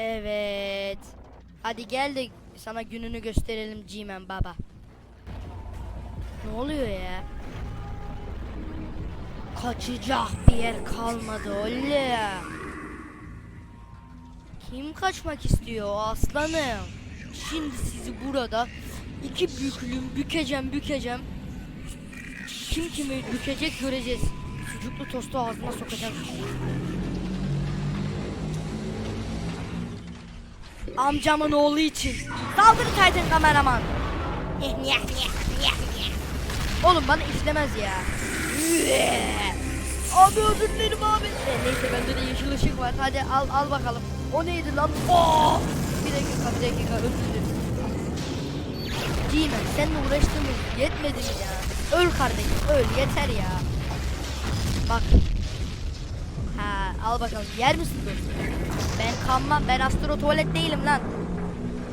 Evet. Hadi gel de sana gününü gösterelim G-Man baba. Ne oluyor ya? Kaçacak bir yer kalmadı oğlum. Kim kaçmak istiyor aslanım? Şimdi sizi burada iki büklüm bükeceğim bükeceğim. Kim kimi bükecek göreceğiz. Sucuklu tostu ağzına sokacağım. Amcamın oğlu için. Saldır Titan kameraman. Oğlum bana işlemez ya. abi özür dilerim abi. E, neyse bende de yeşil ışık var. Hadi al al bakalım. O neydi lan? Oo! Bir dakika bir dakika özür dilerim. G-Man seninle uğraştığımız yetmedi mi ya? Öl kardeşim öl yeter ya. Bak. Al bakalım yer misin dostum? Ben kanmam ben astro tuvalet değilim lan.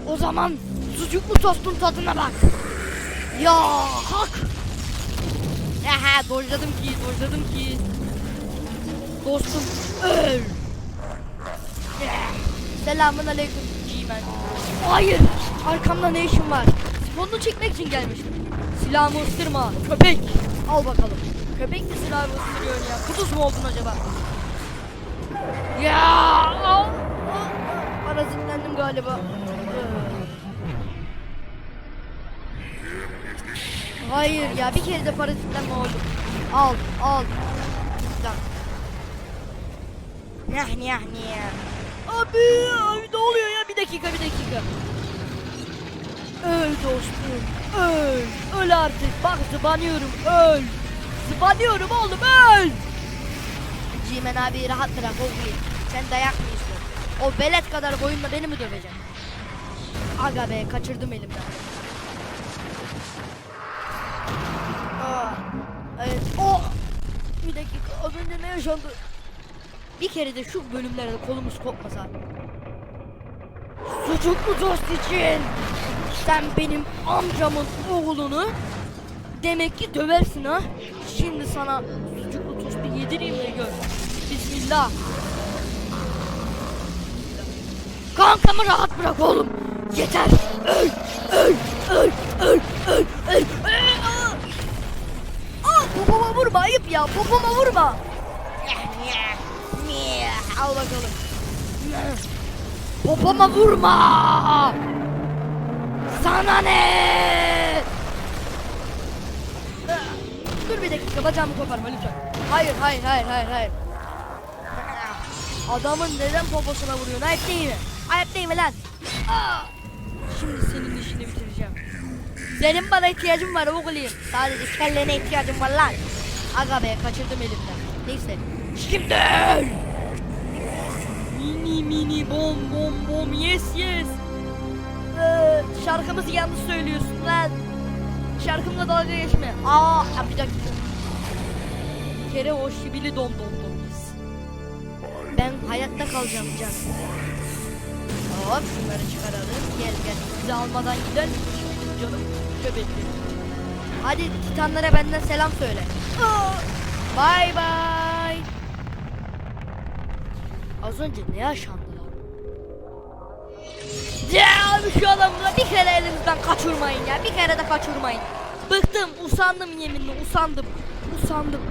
O zaman sucuklu tostun tadına bak. Ya hak. Aha dojladım ki dojladım ki. Dostum öl. Selamun aleyküm G-Man. Hayır arkamda ne işin var? Sifonunu çekmek için gelmiştim. Silahımı ısırma köpek. Al bakalım. Köpek de silahımı ısırıyor ya. Kuduz mu oldun acaba? Galiba. Hayır ya bir kere de parazitlenme oldu. Al al. Lan. Nyah nyah nyah. Abi, abi ne oluyor ya? Bir dakika bir dakika. Öl dostum. Öl. Öl artık. Bak zıbanıyorum. Öl. Zıbanıyorum oğlum öl. Cimen abi rahat bırak oğlum. Sen dayak mı? O belet kadar boyunla beni mi döveceksin? Aga be kaçırdım elimden. Aa, evet. O. Bir dakika az önce ne yaşandı? Bir kere de şu bölümlerde kolumuz kopmasa. Sucuklu dost için. Sen benim amcamın oğlunu demek ki döversin ha. Şimdi sana sucuklu tostu yedireyim de gör. Bismillah. Kankamı rahat bırak oğlum. Yeter. Öl, öl, öl, öl, öl, öl. Aa, popoma vurma ayıp ya. Popoma vurma. Al bakalım. Popoma vurma. Sana ne? Dur bir dakika bacağımı koparma lütfen. Hayır hayır hayır hayır hayır. Adamın neden poposuna vuruyorsun? Ayıp değil mi? Ayıp lan? Şimdi senin işini bitireceğim. Senin bana ihtiyacın var oğlum. Sadece kellene ihtiyacım var lan. Aga be kaçırdım elimden. Neyse. Şimdi. Mini mini bom bom bom yes yes. Ee, şarkımızı yanlış söylüyorsun lan. Şarkımla dalga geçme. Aa bir dakika. Bir kere o şibili dom dom dom biz. Ben hayatta kalacağım can. Hop şunları çıkaralım. Gel gel. Bizi almadan gider mi? Şimdi canım köpeklerim. Hadi titanlara benden selam söyle. Bye bye. Az önce ne yaşandı lan? Ya abi şu adamla bir kere elimizden kaçırmayın ya. Bir kere de kaçırmayın. Bıktım, usandım yeminle, usandım. Usandım.